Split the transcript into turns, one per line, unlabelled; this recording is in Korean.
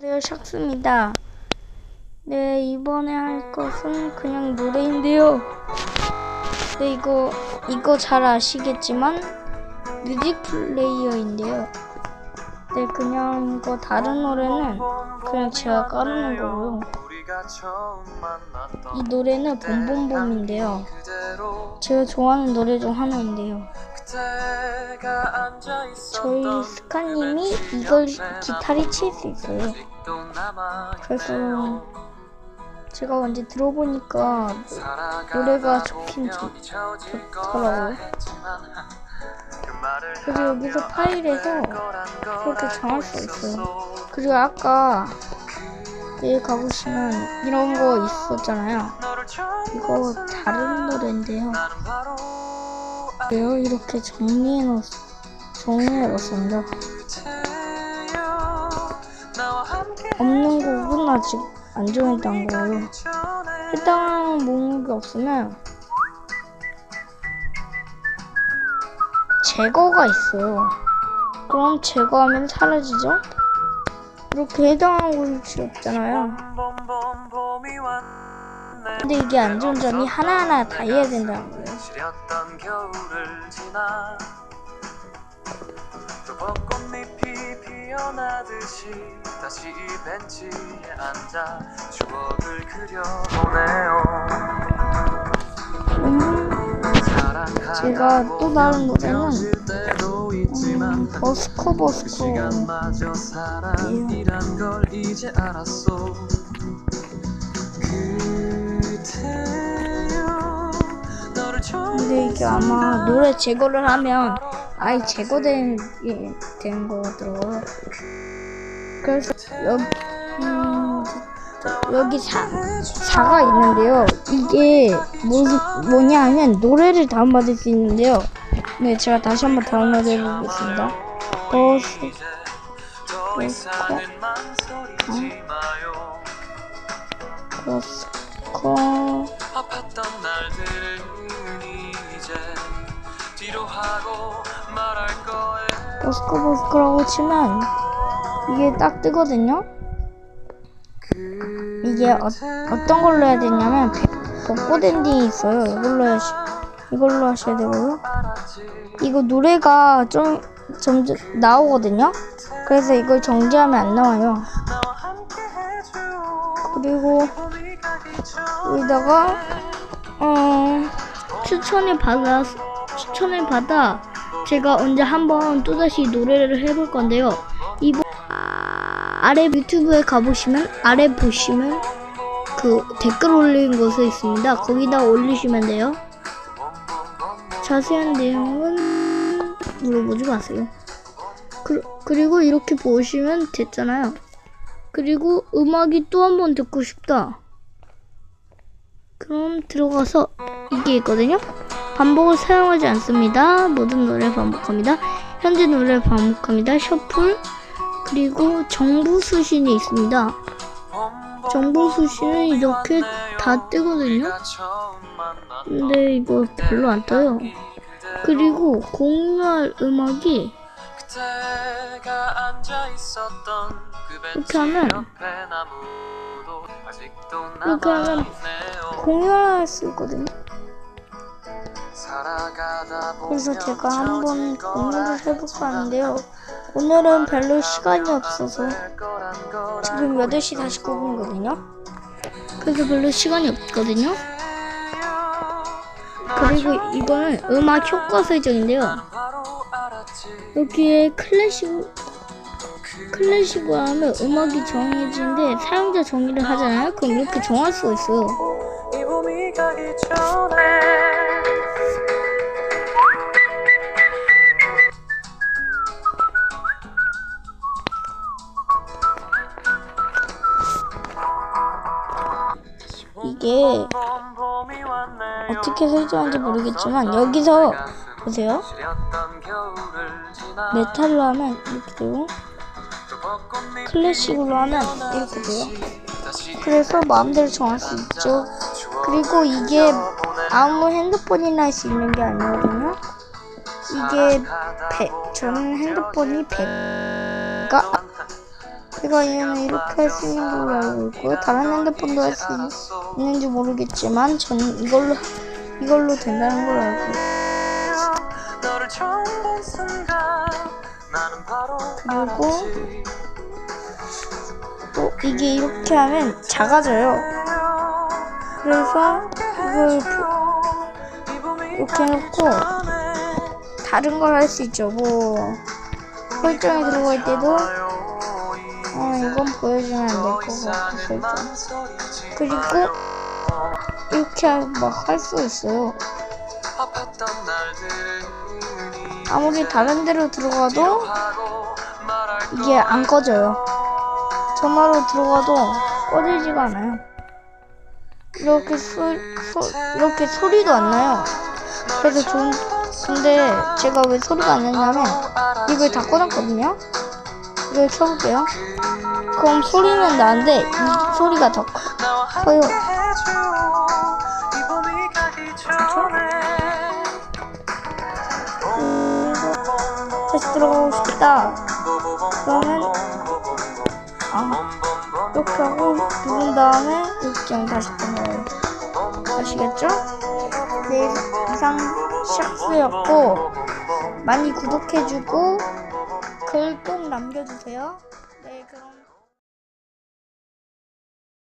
네, 샥스입니다. 네, 이번에 할 것은 그냥 노래인데요. 네, 이거, 이거 잘 아시겠지만, 뮤직 플레이어인데요. 네, 그냥 이거 다른 노래는 그냥 제가 깔아놓은 거고요. 이 노래는 봄봄봄인데요. 제가 좋아하는 노래 중 하나인데요. 저희 스카님이 이걸 기타를 칠 수 있어요. 그래서 제가 언제 들어보니까 노래가 좋긴 좋, 좋더라고요. 그리고 여기서 파일에서 그렇게 정할 수 있어요. 그리고 아까 여기 가보시면 이런 거 있었잖아요. 이거 다른 노래인데요. 이요 이렇게 정리해 놓 정리해 놓습니다. 없는 곡은 아직 안 정했던 거고요. 해당 목록이 없으면 제거가 있어요. 그럼 제거하면 사라지죠? 이렇게 해당하는 곳이 없잖아요. 근데 이게 안 좋은 점이 하나하나 다 해야 된다는 거예요.
피어나듯이 다시 이 벤치에 앉아 추억을 그려보네요.
음, 제가 또 다른 노래는 음, 버스커 버스커.
시
근데 이게 아마 노래 제거를 하면 아예 제거된 게 되는 거 같더라고요. 그래서 여기 음, 여기 사 사가 있는데요. 이게 뭐 뭐냐 하면 노래를 다운받을 수 있는데요. 네, 제가 다시 한번 다운로드 해보겠습니다. 버스
마요
버스커 버스커 버스커라고 치면 이게 딱 뜨거든요. 이게 어, 어떤 걸로 해야 되냐면 벚꽃 엔딩이 있어요. 이걸로 하시, 이걸로 하셔야 되고요. 이거 노래가 좀 점점 나오거든요. 그래서 이걸 정지하면 안 나와요. 그리고 여기다가 어 추천을 받아 추천을 받아 제가 언제 한번 또다시 노래를 해볼 건데요. 이번 아래 유튜브에 가보시면 아래 보시면 그 댓글 올린 곳에 있습니다. 거기다 올리시면 돼요. 자세한 내용은 물어보지 마세요. 그, 그리고 이렇게 보시면 됐잖아요. 그리고 음악이 또 한 번 듣고 싶다. 그럼 들어가서 이게 있거든요. 반복을 사용하지 않습니다. 모든 노래 반복합니다. 현재 노래 반복합니다. 셔플 그리고 정보 수신이 있습니다. 정보 수신은 이렇게 다 뜨거든요. 근데 이거 별로 안 떠요. 그리고 공유할 음악이
그
이렇게 하면 이렇게 하면 공유할 수 있거든요. 그래서 제가 한번 공유를 해볼까 하는데요. 오늘은 별로 시간이 없어서 지금 8시 49분이거든요. 그래서 별로 시간이 없거든요. 그리고 이거는 음악 효과 설정인데요. 여기에 클래식 클래식으로 하면 음악이 정해지는데 사용자 정의를 하잖아요. 그럼 이렇게 정할 수가 있어요. 이게. 어떻게 설정하는지 모르겠지만 여기서 보세요. 메탈로 하면 이렇게 되고 클래식으로 하면 이렇게 돼요. 그래서 마음대로 정할 수 있죠. 그리고 이게 아무 핸드폰이나 할 수 있는 게 아니거든요. 이게 100, 저는 핸드폰이 100가 제가 얘는 이렇게 할 수 있는 걸로 알고 있고요. 다른 핸드폰도 할 수 있는지 모르겠지만 전 이걸로 이걸로 된다는 걸 알고 그리고. 또 이게 이렇게 하면 작아져요. 그래서 이걸 보- 이렇게 해놓고 다른 걸 할 수 있죠. 뭐 설정에 들어갈 때도 어 이건 보여주면 안 될것 설정. 그리고 이렇게 막 할 수 있어요. 아무리 다른 데로 들어가도 이게 안 꺼져요. 전화로 들어가도 꺼지지가 않아요. 이렇게 소, 소 이렇게 소리도 안 나요. 그래서 좋은 근데 제가 왜 소리가 안 나냐면 이걸 다 꺼놨거든요. 이걸 켜볼게요. 그럼 소리는 나는데 이 소리가 더 커- 커요. 다시 들어가고 싶다. 그러면 아 이렇게 하고 누른 다음에 그냥 다시 들어가요. 아시겠죠? 네 이상 샥스였고 많이 구독해주고 글꼭 남겨주세요.